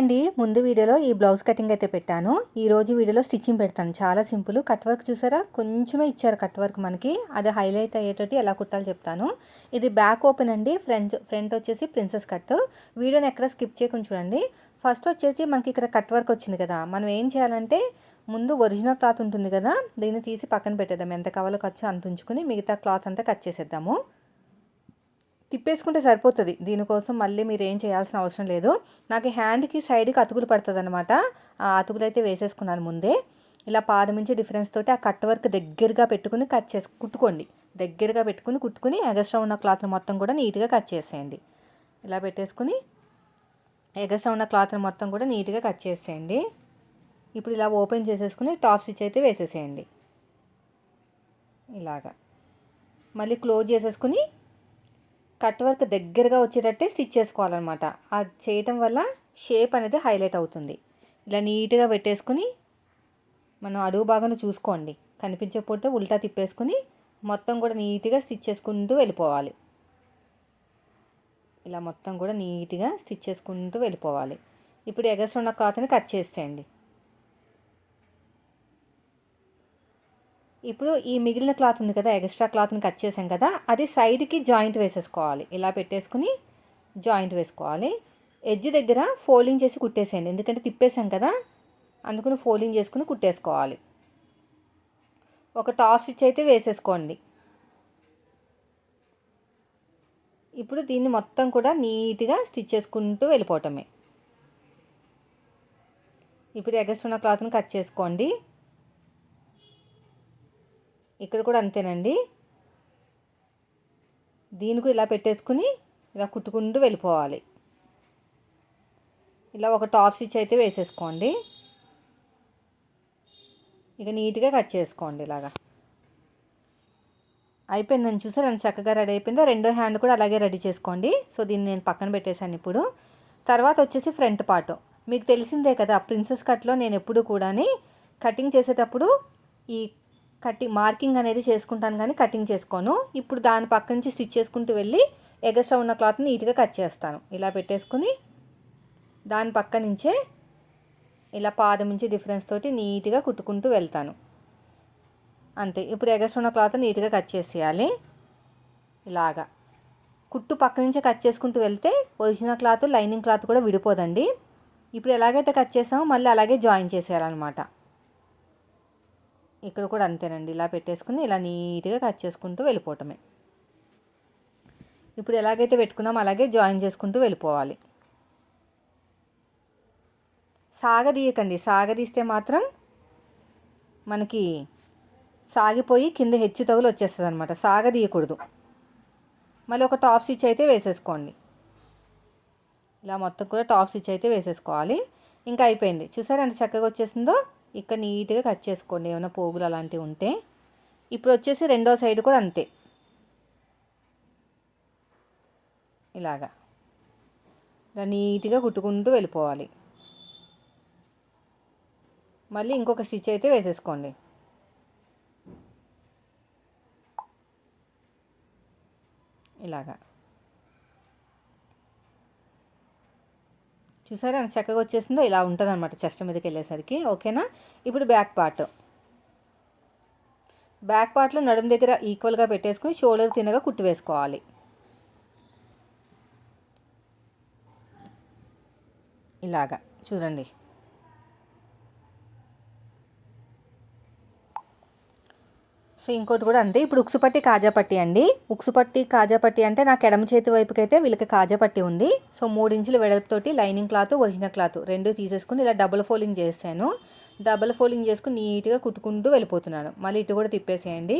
అండి ముందు వీడియోలో ఈ బ్లౌజ్ కటింగ్ అయితే పెట్టాను. ఈ రోజు వీడియోలో స్టిచ్చింగ్ పెడతాను. చాలా సింపుల్. కట్ వర్క్ చూసారా? కొంచెమే ఇచ్చారు కట్ వర్క్ మనకి. అది హైలైట్ అయ్యేటట్టు ఎలా కుట్టాలో చెప్తాను. ఇది బ్యాక్ ఓపెన్ అండి. ఫ్రంట్ ఫ్రంట్ వచ్చేసి ప్రిన్సెస్ కట్. వీడియోని ఎక్కడ స్కిప్ చేయకుండా చూడండి. ఫస్ట్ వచ్చేసి మనకి ఇక్కడ కట్ వర్క్ వచ్చింది కదా. మనం ఏం చేయాలంటే ముందు ఒరిజినల్ క్లాత్ ఉంటుంది కదా దీన్ని తీసి పక్కన పెట్టేద్దాం. ఎంత కావాలో ఖర్చు అంత ఉంచుకుని మిగతా క్లాత్ అంతా కట్ చేసేద్దాము. తిప్పేసుకుంటే సరిపోతుంది. దీనికోసం మళ్ళీ మీరు ఏం చేయాల్సిన అవసరం లేదు. నాకు హ్యాండ్కి సైడ్కి అతుకులు పడుతుంది అనమాట ఆ అతుకులు అయితే వేసేసుకున్నాను ముందే. ఇలా పాదమించి డిఫరెన్స్ తోటి ఆ కట్ వర్క్ దగ్గరగా పెట్టుకుని కట్ చేసి కుట్టుకోండి. దగ్గరగా పెట్టుకుని కుట్టుకుని ఎగస్ట్రా ఉన్న క్లాత్ని మొత్తం కూడా నీట్గా కట్ చేసేయండి. ఇలా పెట్టేసుకుని ఎగస్ట్రా ఉన్న క్లాత్ని మొత్తం కూడా నీట్గా కట్ చేసేయండి. ఇప్పుడు ఇలా ఓపెన్ చేసేసుకుని టాప్ స్టిచ్ అయితే వేసేసేయండి. ఇలాగా. మళ్ళీ క్లోజ్ చేసేసుకుని కట్ వర్క్ దగ్గరగా వచ్చేటట్టే స్టిచ్ చేసుకోవాలన్నమాట. అది చేయటం వల్ల షేప్ అనేది హైలైట్ అవుతుంది. ఇలా నీట్గా పెట్టేసుకుని మనం అడుగు భాగాన్ని చూసుకోండి. కనిపించకపోతే ఉల్టా తిప్పేసుకుని మొత్తం కూడా నీట్గా స్టిచ్ చేసుకుంటూ వెళ్ళిపోవాలి. ఇలా మొత్తం కూడా నీట్గా స్టిచ్ చేసుకుంటూ వెళ్ళిపోవాలి. ఇప్పుడు ఎగస్ట్ ఉన్న క్లాత్ని కట్ చేసేయండి. ఇప్పుడు ఈ మిగిలిన క్లాత్ ఉంది కదా ఎక్స్ట్రా క్లాత్ని కట్ చేసాం కదా అది సైడ్కి జాయింట్ వేసేసుకోవాలి. ఇలా పెట్టేసుకుని జాయింట్ వేసుకోవాలి. ఎడ్జ్ దగ్గర ఫోల్డింగ్ చేసి కుట్టేసేయండి. ఎందుకంటే తిప్పేసాం కదా అందుకని ఫోల్డింగ్ చేసుకుని కుట్టేసుకోవాలి. ఒక టాప్ స్టిచ్ అయితే వేసేసుకోండి. ఇప్పుడు దీన్ని మొత్తం కూడా నీట్గా స్టిచ్ చేసుకుంటూ వెళ్ళిపోవటమే. ఇప్పుడు ఎగస్ట్రున్న క్లాత్ని కట్ చేసుకోండి. ఇక్కడ కూడా అంతేనండి. దీనికి ఇలా పెట్టేసుకుని ఇలా కుట్టుకుంటూ వెళ్ళిపోవాలి. ఇలా ఒక టాప్ స్టిచ్ అయితే వేసేసుకోండి. ఇక నీట్గా కట్ చేసుకోండి ఇలాగా. అయిపోయిందని చూసారు? అని చక్కగా రెడీ అయిపోయిందో. రెండో హ్యాండ్ కూడా అలాగే రెడీ చేసుకోండి. సో దీన్ని నేను పక్కన పెట్టేశాను ఇప్పుడు. తర్వాత వచ్చేసి ఫ్రంట్ పార్ట్. మీకు తెలిసిందే కదా ప్రిన్సెస్ కట్లో నేను ఎప్పుడు కూడా కటింగ్ చేసేటప్పుడు ఈ కటింగ్ మార్కింగ్ అనేది చేసుకుంటాను కానీ కటింగ్ చేసుకోను. ఇప్పుడు దాని పక్క నుంచి స్టిచ్ చేసుకుంటూ వెళ్ళి ఎగస్ట్రా ఉన్న క్లాత్ని నీట్గా కట్ చేస్తాను. ఇలా పెట్టేసుకుని దాని పక్క నుంచే ఇలా పాదం నుంచి డిఫరెన్స్ తోటి నీట్గా కుట్టుకుంటూ వెళ్తాను. అంతే. ఇప్పుడు ఎగస్ట్రా ఉన్న క్లాత్ నీట్గా కట్ చేసేయాలి. ఇలాగా. కుట్టు పక్క నుంచే కట్ చేసుకుంటూ వెళ్తే ఒరిజినల్ క్లాత్ లైనింగ్ క్లాత్ కూడా విడిపోదండి. ఇప్పుడు ఎలాగైతే కట్ చేసామో మళ్ళీ అలాగే జాయిన్ చేసేయాలన్నమాట. ఇక్కడ కూడా అంతేనండి. ఇలా పెట్టేసుకుని ఇలా నీట్గా కట్ చేసుకుంటూ వెళ్ళిపోవటమే. ఇప్పుడు ఎలాగైతే పెట్టుకున్నామో అలాగే జాయిన్ చేసుకుంటూ వెళ్ళిపోవాలి. సాగదీయకండి. సాగదీస్తే మాత్రం మనకి సాగిపోయి కింద హెచ్చు తగులు వచ్చేస్తుంది అనమాట సాగదీయకూడదు. మళ్ళీ ఒక టాప్ స్టిచ్ అయితే వేసేసుకోండి. ఇలా మొత్తం కూడా టాప్ స్టిచ్ అయితే వేసేసుకోవాలి. ఇంకా అయిపోయింది. చూసారా ఎంత చక్కగా వచ్చేసిందో? ఇక్కడ నీట్గా కట్ చేసుకోండి ఏమైనా పోగులు అలాంటివి ఉంటే. ఇప్పుడు వచ్చేసి రెండో సైడ్ కూడా అంతే. ఇలాగా. ఇలా నీట్గా కుట్టుకుంటూ వెళ్ళిపోవాలి. మళ్ళీ ఇంకొక స్టిచ్ అయితే వేసేసుకోండి. ఇలాగా. చూసారా? ఎంత చక్కగా వచ్చేసిందో ఇలా ఉంటుంది అనమాట చెస్ట్ మీదకి వెళ్ళేసరికి ఓకేనా? ఇప్పుడు బ్యాక్ పార్ట్. బ్యాక్ పార్ట్లో నడుము దగ్గర ఈక్వల్గా పెట్టేసుకుని షోల్డర్ తినగా కుట్టి వేసుకోవాలి. ఇలాగా. చూడండి. సో ఇంకోటి కూడా అంతే ఇప్పుడు ఉక్సుపట్టి కాజాపట్టి అండి. ఉక్సుపట్టి కాజాపట్టి అంటే నాకు ఎడమ చేతి వైపుకైతే వీళ్ళకి కాజాపట్టి ఉంది. సో మూడు ఇంచుల వెడల్పుతోటి లైనింగ్ క్లాత్ ఒరిజినల్ క్లాత్ రెండు తీసేసుకుని ఇలా డబుల్ ఫోల్డింగ్ చేసాను డబుల్ ఫోల్డింగ్ చేసుకుని నీట్గా కుట్టుకుంటూ వెళ్ళిపోతున్నాను. మళ్ళీ ఇటు కూడా తిప్పేసేయండి.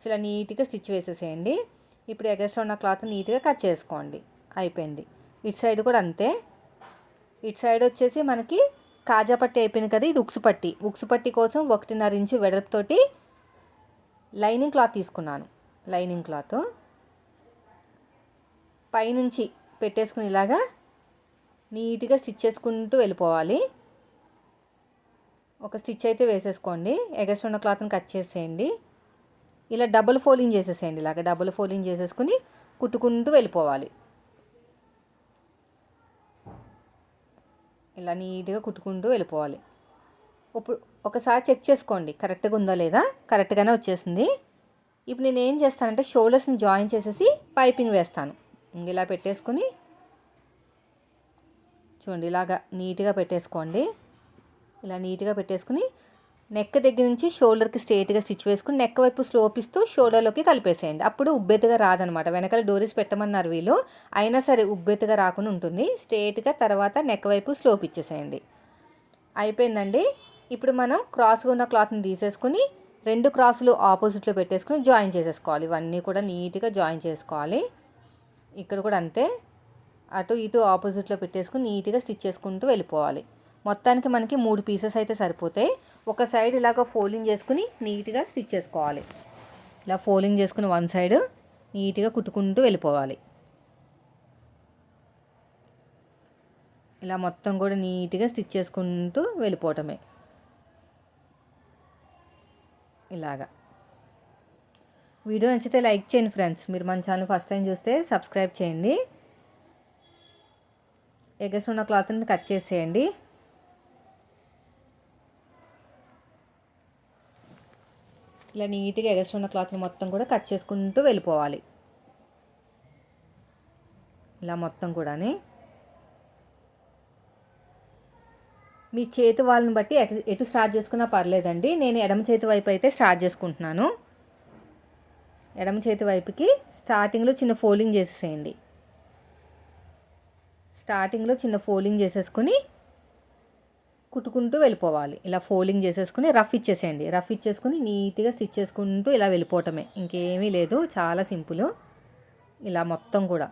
సో ఇలా నీట్గా స్టిచ్ వేసేసేయండి. ఇప్పుడు ఎగస్ట్రా ఉన్న క్లాత్ నీట్గా కట్ చేసుకోండి. అయిపోయింది. ఇటు సైడ్ కూడా అంతే. ఇటు సైడ్ వచ్చేసి మనకి కాజాపట్టి అయిపోయింది కదా ఇది ఉక్సుపట్టి ఉక్సుపట్టి కోసం ఒకటిన్నర ఇంచు వెడల్పుతోటి లైనింగ్ క్లాత్ తీసుకున్నాను. లైనింగ్ క్లాత్ పైనుంచి పెట్టేసుకుని ఇలాగా నీట్గా స్టిచ్ చేసుకుంటూ వెళ్ళిపోవాలి. ఒక స్టిచ్ అయితే వేసేసుకోండి. ఎగస్ట్ ఉన్న క్లాత్ని కట్ చేసేయండి. ఇలా డబుల్ ఫోల్డింగ్ చేసేసేయండి. ఇలాగ డబుల్ ఫోల్డింగ్ చేసేసుకుని కుట్టుకుంటూ వెళ్ళిపోవాలి. ఇలా నీట్గా కుట్టుకుంటూ వెళ్ళిపోవాలి. ఇప్పుడు ఒకసారి చెక్ చేసుకోండి. కరెక్ట్గా ఉందా లేదా? కరెక్ట్గానే వచ్చేసింది. ఇప్పుడు నేను ఏం చేస్తానంటే షోల్డర్స్ని జాయిన్ చేసేసి పైపింగ్ వేస్తాను. ఇలా పెట్టేసుకుని చూడండి ఇలాగా నీట్గా పెట్టేసుకోండి. ఇలా నీట్గా పెట్టేసుకుని నెక్ దగ్గర నుంచి షోల్డర్కి స్ట్రేట్గా స్టిచ్ వేసుకుని నెక్ వైపు స్లోప్ ఇస్తూ షోల్డర్లోకి కలిపేసేయండి. అప్పుడు ఉబ్బెత్తుగా రాదనమాట. వెనకాల డోరీస్ పెట్టమన్నారు వీళ్ళు. అయినా సరే ఉబ్బెత్తుగా రాకుండా ఉంటుంది. స్ట్రేట్గా తర్వాత నెక్ వైపు స్లోప్ ఇచ్చేసేయండి. అయిపోయిందండి. ఇప్పుడు మనం క్రాస్గా ఉన్న క్లాత్ని తీసేసుకుని రెండు క్రాసులు ఆపోజిట్లో పెట్టేసుకుని జాయిన్ చేసేసుకోవాలి. ఇవన్నీ కూడా నీట్గా జాయిన్ చేసుకోవాలి. ఇక్కడ కూడా అంతే. అటు ఇటు ఆపోజిట్లో పెట్టేసుకుని నీట్గా స్టిచ్ చేసుకుంటూ వెళ్ళిపోవాలి. మొత్తానికి మనకి మూడు పీసెస్ అయితే సరిపోతాయి. ఒక సైడ్ ఇలాగ ఫోల్డింగ్ చేసుకుని నీట్గా స్టిచ్ చేసుకోవాలి. ఇలా ఫోల్డింగ్ చేసుకుని వన్ సైడ్ నీట్గా కుట్టుకుంటూ వెళ్ళిపోవాలి. ఇలా మొత్తం కూడా నీట్గా స్టిచ్ చేసుకుంటూ వెళ్ళిపోవటమే. ఇలాగా. వీడియో నచ్చితే లైక్ చేయండి ఫ్రెండ్స్. మీరు మన ఛానల్ ఫస్ట్ టైం చూస్తే సబ్స్క్రైబ్ చేయండి. ఎగస్ట్ ఉన్న క్లాత్ని కట్ చేసేయండి. ఇలా నీట్గా ఎగస్ట్ ఉన్న క్లాత్ని మొత్తం కూడా కట్ చేసుకుంటూ వెళ్ళిపోవాలి. ఇలా మొత్తం కూడాని. మీ చేతి వాళ్ళని బట్టి ఎటు ఎటు స్టార్ట్ చేసుకున్నా పర్లేదండి. నేను ఎడమ చేతి వైపు అయితే స్టార్ట్ చేసుకుంటున్నాను. ఎడమ చేతి వైపుకి స్టార్టింగ్లో చిన్న ఫోల్డింగ్ చేసేసేయండి. స్టార్టింగ్లో చిన్న ఫోల్డింగ్ చేసేసుకుని కుట్టుకుంటూ వెళ్ళిపోవాలి. ఇలా ఫోల్డింగ్ చేసేసుకుని రఫ్ ఇచ్చేసేయండి. రఫ్ ఇచ్చేసుకుని నీట్గా స్టిచ్ చేసుకుంటూ ఇలా వెళ్ళిపోవటమే. ఇంకేమీ లేదు. చాలా సింపుల్ ఇలా మొత్తం కూడా.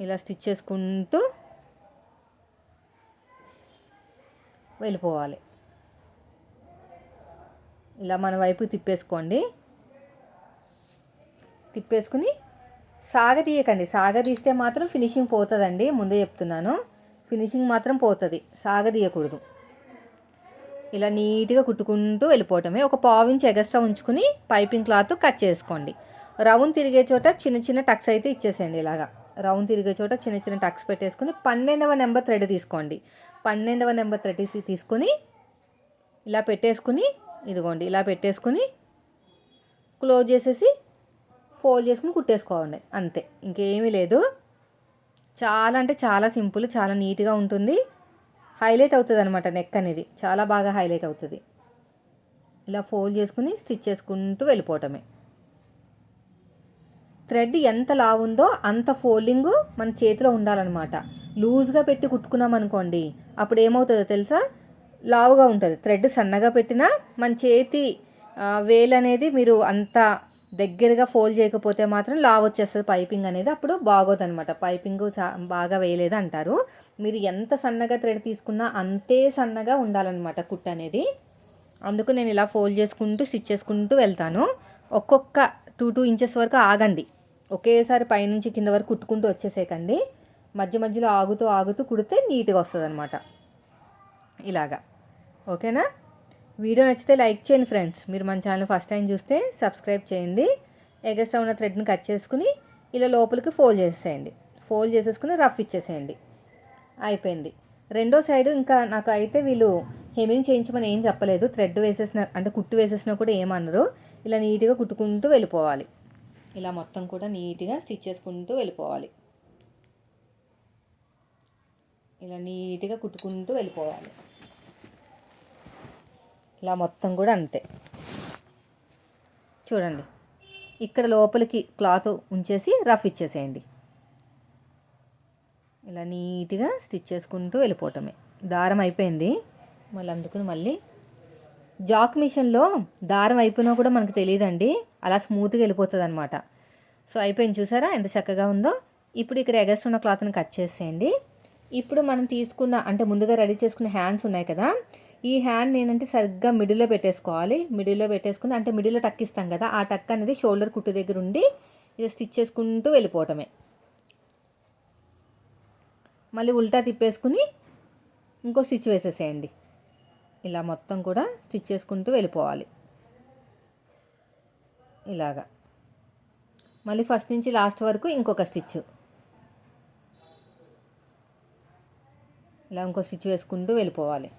ఇలా స్టిచ్ చేసుకుంటూ వెళ్ళిపోవాలి. ఇలా మన వైపు తిప్పేసుకోండి. తిప్పేసుకుని సాగదీయకండి సాగదీస్తే మాత్రం ఫినిషింగ్ పోతుందండి. ముందే చెప్తున్నాను. ఫినిషింగ్ మాత్రం పోతుంది. సాగదీయకూడదు ఇలా నీట్గా కుట్టుకుంటూ వెళ్ళిపోవటమే. ఒక పావించి ఎగస్ట్రా ఉంచుకుని పైపింగ్ క్లాత్ కట్ చేసుకోండి. రౌండ్ తిరిగే చోట చిన్న చిన్న టక్స్ అయితే ఇచ్చేసేయండి ఇలాగా. రౌండ్ తిరిగే చోట చిన్న చిన్న టక్స్ పెట్టేసుకుని పన్నెండవ నెంబర్ థ్రెడ్ తీసుకోండి. పన్నెండవ నెంబర్ థ్రెడ్ తీసుకొని ఇలా పెట్టేసుకుని ఇదిగోండి ఇలా పెట్టేసుకుని క్లోజ్ చేసేసి ఫోల్డ్ చేసుకుని కుట్టేసుకోవాలి. అంతే. ఇంకేమీ లేదు. చాలా అంటే చాలా సింపుల్ చాలా నీట్గా ఉంటుంది. హైలైట్ అవుతుంది అనమాట నెక్ అనేది. చాలా బాగా హైలైట్ అవుతుంది. ఇలా ఫోల్డ్ చేసుకుని స్టిచ్ చేసుకుంటూ వెళ్ళిపోవటమే. థ్రెడ్ ఎంత లావుందో అంత ఫోల్డింగ్ మన చేతిలో ఉండాలన్నమాట. లూజ్గా పెట్టి కుట్టుకున్నాం అనుకోండి అప్పుడు ఏమవుతుందో తెలుసా? లావుగా ఉంటుంది. థ్రెడ్ సన్నగా పెట్టినా మన చేతి వేలు అనేది మీరు అంత దగ్గరగా ఫోల్డ్ చేయకపోతే మాత్రం లావ్ వచ్చేస్తుంది. పైపింగ్ అనేది అప్పుడు బాగోదు అనమాట పైపింగ్ చా బాగా వేయలేదు అంటారు. మీరు ఎంత సన్నగా థ్రెడ్ తీసుకున్నా అంతే సన్నగా ఉండాలన్నమాట కుట్ అనేది. అందుకు నేను ఇలా ఫోల్డ్ చేసుకుంటూ స్టిచ్ చేసుకుంటూ వెళ్తాను. ఒక్కొక్క టూ టూ ఇంచెస్ వరకు ఆగండి. ఒకేసారి పైనుంచి కింద వరకు కుట్టుకుంటూ వచ్చేసేకండి మధ్య మధ్యలో ఆగుతూ ఆగుతూ కుడితే నీట్గా వస్తుంది అనమాట ఇలాగా. ఓకేనా? వీడియో నచ్చితే లైక్ చేయండి ఫ్రెండ్స్. మీరు మన ఛానల్ ఫస్ట్ టైం చూస్తే సబ్స్క్రైబ్ చేయండి. ఎగస్ట్రా ఉన్న థ్రెడ్ని కట్ చేసుకుని ఇలా లోపలికి ఫోల్డ్ చేసేయండి ఫోల్డ్ చేసేసుకుని రఫ్ ఇచ్చేసేయండి. అయిపోయింది. రెండో సైడ్ ఇంకా నాకు అయితే వీళ్ళు హెమింగ్ చేయించమని ఏం చెప్పలేదు. థ్రెడ్ వేసేసిన అంటే కుట్టు వేసేసినా కూడా ఏమన్నారు ఇలా నీట్గా కుట్టుకుంటూ వెళ్ళిపోవాలి. ఇలా మొత్తం కూడా నీట్గా స్టిచ్ చేసుకుంటూ వెళ్ళిపోవాలి. ఇలా నీట్గా కుట్టుకుంటూ వెళ్ళిపోవాలి. ఇలా మొత్తం కూడా అంతే. చూడండి. ఇక్కడ లోపలికి క్లాత్ ఉంచేసి రఫ్ ఇచ్చేసేయండి. ఇలా నీట్గా స్టిచ్ చేసుకుంటూ వెళ్ళిపోవటమే. దారం అయిపోయింది. మళ్ళీ అందుకుని మళ్ళీ జాక్ మిషన్లో దారం అయిపోయినా కూడా మనకు తెలియదండి అలా స్మూత్గా వెళ్ళిపోతుంది అనమాట సో అయిపోయింది చూసారా? ఎంత చక్కగా ఉందో. ఇప్పుడు ఇక్కడ ఎగస్ట్ ఉన్న క్లాత్ని కట్ చేసేయండి. ఇప్పుడు మనం తీసుకున్న అంటే ముందుగా రెడీ చేసుకున్న హ్యాండ్స్ ఉన్నాయి కదా. ఈ హ్యాండ్ ఏంటంటే సరిగ్గా మిడిల్లో పెట్టేసుకోవాలి. మిడిల్లో పెట్టేసుకుని అంటే మిడిల్లో టక్ ఇస్తాం కదా. ఆ టక్ అనేది షోల్డర్ కుట్టు దగ్గర ఉండి ఇది స్టిచ్ చేసుకుంటూ వెళ్ళిపోవటమే. మళ్ళీ ఉల్టా తిప్పేసుకుని ఇంకో స్టిచ్ వేసేసేయండి. ఇలా మొత్తం కూడా స్టిచ్ చేసుకుంటూ వెళ్ళిపోవాలి. ఇలాగా. మళ్ళీ ఫస్ట్ నుంచి లాస్ట్ వరకు ఇంకొక స్టిచ్. ఇలా ఇంకో స్టిచ్ వేసుకుంటూ వెళ్ళిపోవాలి.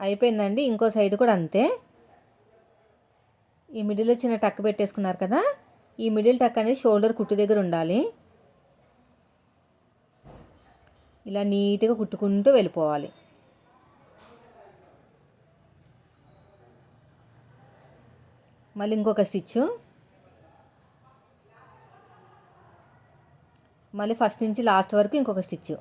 అయిపోయిందండి. ఇంకో సైడ్ కూడా అంతే. ఈ మిడిల్లో చిన్న టక్ పెట్టేసుకున్నారు కదా? ఈ మిడిల్ టక్ అనేది షోల్డర్ కుట్టు దగ్గర ఉండాలి. ఇలా నీట్గా కుట్టుకుంటూ వెళ్ళిపోవాలి. మళ్ళీ ఇంకొక స్టిచ్. మళ్ళీ ఫస్ట్ నుంచి లాస్ట్ వరకు ఇంకొక స్టిచ్.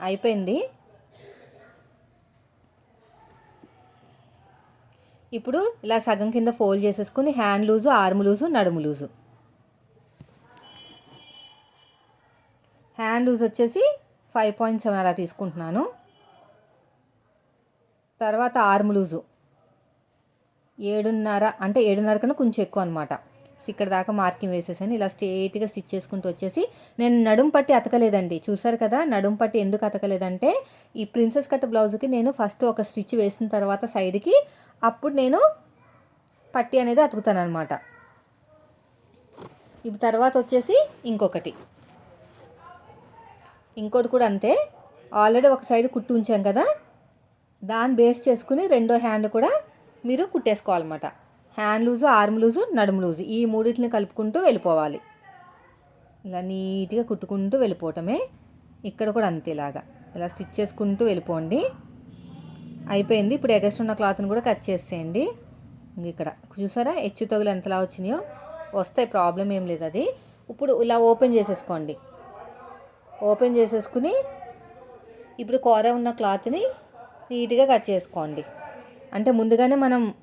అయిపోయింది. ఇప్పుడు ఇలా సగం కింద ఫోల్డ్ చేసేసుకుని హ్యాండ్ లూజు ఆర్మ్ లూజు నడుము లూజు. హ్యాండ్ లూజ్ వచ్చేసి ఫైవ్ పాయింట్ సెవెన్ అలా తీసుకుంటున్నాను. తర్వాత ఆర్మ్ లూజు. ఏడున్నర అంటే ఏడున్నర కన్నా కొంచెం ఎక్కువ అనమాట ఇక్కడ దాకా మార్కింగ్ వేసేసాను. ఇలా స్ట్రేట్గా స్టిచ్ చేసుకుంటూ వచ్చేసి నేను నడుం పట్టి అతకలేదండి. చూసారు కదా నడుం పట్టి ఎందుకు అతకలేదంటే ఈ ప్రిన్సెస్ కట్ బ్లౌజ్కి నేను ఫస్ట్ ఒక స్టిచ్ వేసిన తర్వాత సైడ్కి అప్పుడు నేను పట్టి అనేది అతుకుతాను అనమాట ఇవి తర్వాత వచ్చేసి ఇంకొకటి. ఇంకోటి కూడా అంతే. ఆల్రెడీ ఒక సైడ్ కుట్టు ఉంచాం కదా దాన్ని బేస్ చేసుకుని రెండో హ్యాండ్ కూడా మీరు కుట్టేసుకోవాలన్నమాట. హ్యాండ్ లూజు ఆర్మ్ లూజు నడుము లూజు ఈ మూడింటిని కలుపుకుంటూ వెళ్ళిపోవాలి. ఇలా నీట్గా కుట్టుకుంటూ వెళ్ళిపోవటమే. ఇక్కడ కూడా అంతేలాగా ఇలా స్టిచ్ చేసుకుంటూ వెళ్ళిపోండి. అయిపోయింది. ఇప్పుడు ఎగస్ట్ ఉన్న క్లాత్ని కూడా కట్ చేసేయండి. ఇక్కడ చూసారా? హెచ్చు తగులు ఎంతలా వచ్చినాయో? వస్తాయి. ప్రాబ్లం ఏం లేదు అది. ఇప్పుడు ఇలా ఓపెన్ చేసేసుకోండి. ఓపెన్ చేసేసుకుని ఇప్పుడు కూర ఉన్న క్లాత్ని నీట్గా కట్ చేసుకోండి. అంటే ముందుగానే మనం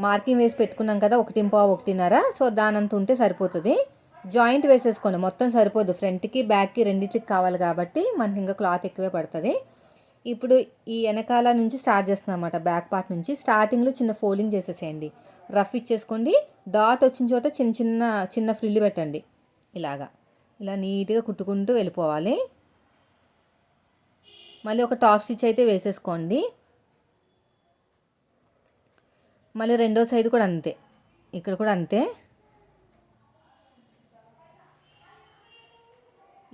మార్కింగ్ వేసి పెట్టుకున్నాం కదా ఒకటి పావు ఒకటిన్నర. సో దానంత ఉంటే సరిపోతుంది. జాయింట్ వేసేసుకోండి. మొత్తం సరిపోదు. ఫ్రంట్కి బ్యాక్కి రెండింటికి కావాలి కాబట్టి మనకి ఇంకా క్లాత్ ఎక్కువే పడుతుంది. ఇప్పుడు ఈ వెనకాల నుంచి స్టార్ట్ చేస్తున్నాం బ్యాక్ పార్ట్ నుంచి స్టార్టింగ్లో చిన్న ఫోల్డింగ్ చేసేసేయండి. రఫ్ ఇచ్చేసుకోండి. డాట్ వచ్చిన చోట చిన్న చిన్న చిన్న ఫ్రిల్లు పెట్టండి. ఇలాగా. ఇలా నీట్గా కుట్టుకుంటూ వెళ్ళిపోవాలి. మళ్ళీ ఒక టాప్ స్టిచ్ అయితే వేసేసుకోండి. మళ్ళీ రెండో సైడ్ కూడా అంతే. ఇక్కడ కూడా అంతే.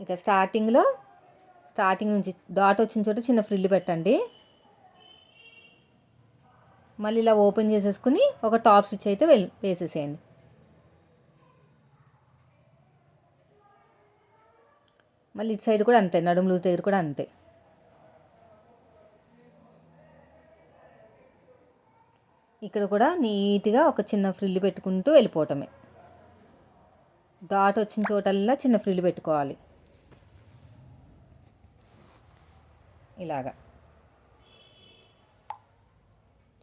ఇక స్టార్టింగ్లో స్టార్టింగ్ నుంచి డాట్ వచ్చిన చోట చిన్న ఫ్రిల్ పెట్టండి. మళ్ళీ ఇలా ఓపెన్ చేసేసుకుని ఒక టాప్ స్టిచ్ అయితే వేసేసేయండి. మళ్ళీ ఇటు సైడ్ కూడా అంతే నడుము లూజ్ దగ్గర కూడా అంతే. ఇక్కడ కూడా నీట్గా ఒక చిన్న ఫ్రిల్ పెట్టుకుంటూ వెళ్ళిపోవటమే. డాట్ వచ్చిన చోటల్లా చిన్న ఫ్రిల్ పెట్టుకోవాలి. ఇలాగా.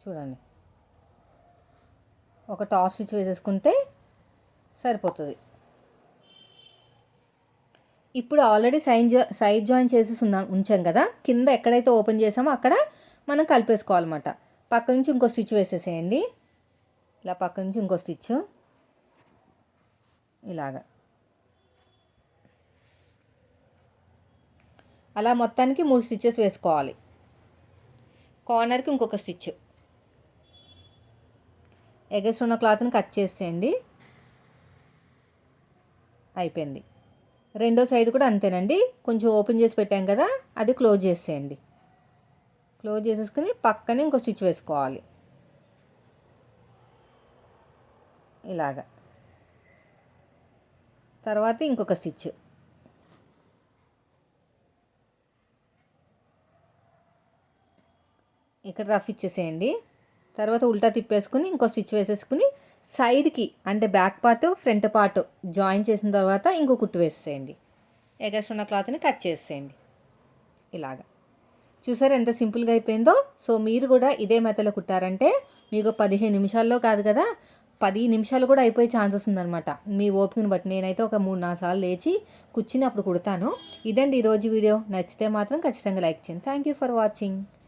చూడండి. ఒక టాప్ స్టిచ్ వేసేసుకుంటే సరిపోతుంది. ఇప్పుడు ఆల్రెడీ సైన్ సైడ్ జాయిన్ చేసేసి ఉన్నా ఉంచాం కదా. కింద ఎక్కడైతే ఓపెన్ చేసామో అక్కడ మనం కలిపేసుకోవాలన్నమాట. పక్క నుంచి ఇంకో స్టిచ్ వేసేసేయండి. ఇలా పక్క నుంచి ఇంకో స్టిచ్ ఇలాగా. అలా మొత్తానికి మూడు స్టిచ్చెస్ వేసుకోవాలి. కార్నర్కి ఇంకొక స్టిచ్ ఎగస్ట్ ఉన్న క్లాత్ని కట్ చేసేయండి. అయిపోయింది. రెండో సైడ్ కూడా అంతేనండి. కొంచెం ఓపెన్ చేసి పెట్టాం కదా అది క్లోజ్ చేసేయండి. క్లోజ్ చేసేసుకుని పక్కనే ఇంకో స్టిచ్ వేసుకోవాలి. ఇలాగా. తర్వాత ఇంకొక స్టిచ్. ఇక్కడ రఫ్ ఇచ్చేసేయండి. తర్వాత ఉల్టా తిప్పేసుకుని ఇంకో స్టిచ్ వేసేసుకుని సైడ్కి అంటే back part front part join చేసిన తర్వాత ఇంకో కుట్టు వేసేయండి ఎగస్ట్ ఉన్న క్లాత్ని కట్ చేసేయండి ఇలాగా. చూసారు ఎంత సింపుల్గా అయిపోయిందో? సో మీరు కూడా ఇదే మెతలో కుట్టారంటే మీకు పదిహేను నిమిషాల్లో కాదు కదా? పది నిమిషాలు కూడా అయిపోయే ఛాన్సెస్ ఉందనమాట మీ ఓపికను బట్టి నేనైతే ఒక మూడు నాలుగు సార్లు లేచి కూర్చుని అప్పుడు కుడతాను. ఇదండి ఈరోజు వీడియో. నచ్చితే మాత్రం ఖచ్చితంగా లైక్ చేయండి. Thank you for watching.